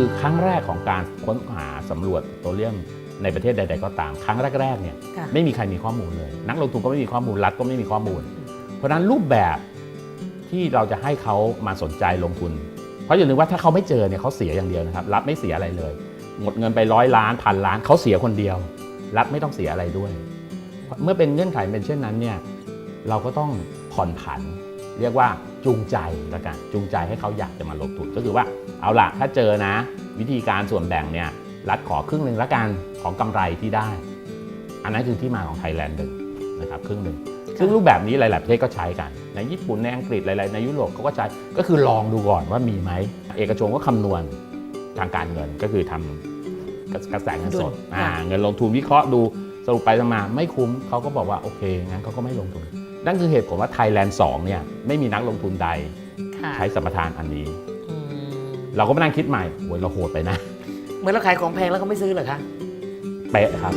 คือครั้งแรกของการค้นหาสำรวจโตเลียมในประเทศใด ๆ ก็ตาม ครั้งแรกๆเนี่ยค่ะ ไม่มีใครมีข้อมูลเลย นักลงทุนก็ไม่มีข้อมูลรัฐก็ไม่มีข้อมูล เพราะฉะนั้นรูปแบบที่เราจะให้เขามาสนใจลงทุน เพราะอย่าลืมว่าถ้าเขาไม่เจอเนี่ยเขาเสียอย่างเดียวนะครับ รัฐไม่เสียอะไรเลย หมดเงินไปร้อยล้านพันล้านเขาเสียคนเดียว รัฐไม่ต้องเสียอะไรด้วย เมื่อเป็นเงื่อนไขเป็นเช่นนั้นเนี่ยเราก็ต้องผ่อนผัน เรียกว่าจูงใจละกันจูงใจให้เขาอยากจะมาลงทุนก็คือว่าเอาล่ะถ้าเจอนะ วิธีการส่วนแบ่งเนี่ยรัฐขอครึ่งหนึ่งละกันของกำไรที่ได้ อันนั้นคือที่มาของไทยแลนด์หนึ่งนะครับครึ่งหนึ่งซึ่งรูปแบบนี้หลาย ๆ ประเทศก็ใช้กัน ในญี่ปุ่นในอังกฤษหลาย ๆ ในยุโรปเขาก็ใช้ก็คือลองดูก่อนว่ามีไหมเอกชนก็คำนวณทางการเงินก็คือทำกระแสเงินสดอ่าเงินลงทุนวิเคราะห์ดู สรุปไปสรุปมาไม่คุ้มเขาก็บอกว่าโอเคงั้นเขาก็ไม่ลงทุน นั่นคือเหตุผลว่าไทยแลนด์2เนี่ยไม่มีนักลงทุนใด ค่ะใช้สัมปทานอันนี้ อืมเราก็มานั่งคิดใหม่โอ้ยเราโหดไปนะ เหมือนเราขายของแพงแล้วเขาไม่ซื้อเหรอคะ เป๊ะครับ